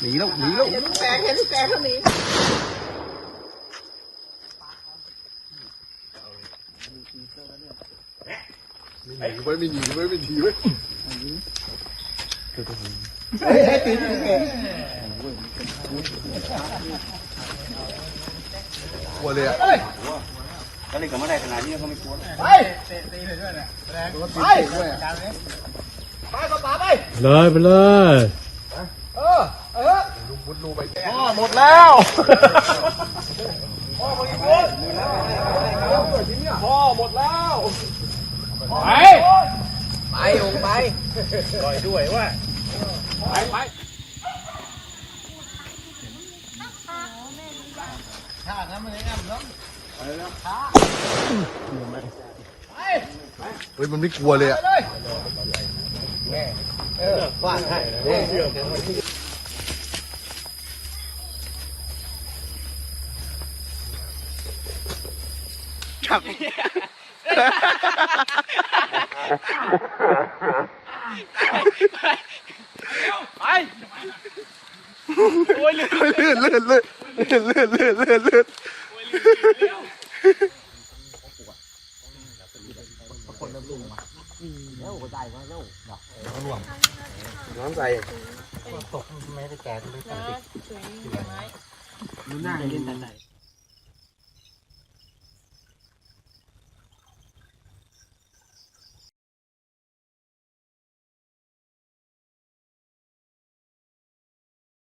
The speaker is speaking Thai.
หนีแล้วหนีแล้วเห็นลูกแปลงเห็นลูกแปลงเขาหนีไม่หนีไว้ไม่หนีไว้ไม่หนีไว้เฮ้ยให้ตีตีเองกลัวเลยอะก็เลยก็ไม่ได้ขนาดนี้ก็ไม่กลัวไปเตะตีเลยด้วยเนี่ยแรงไปไปก็ป่าไปเลยไปเลยเออ เออลุงพุทธรูไปพ่อหมดแล้วพ่อบริบูรณ์พ่อหมดแล้วไปไปองไปลอยด้วยว่าไปไปถ้าทำอะไรงั้นเนาะเฮ้ยมันไม่กลัวเลยอะเลยเออว่าให้ เออเลื่นลื่นลื่นลื่นลื่นลื่นลื่นลื่นน้ำใส่นะสวยไม้ดูหน้าเล่นแต่ไหน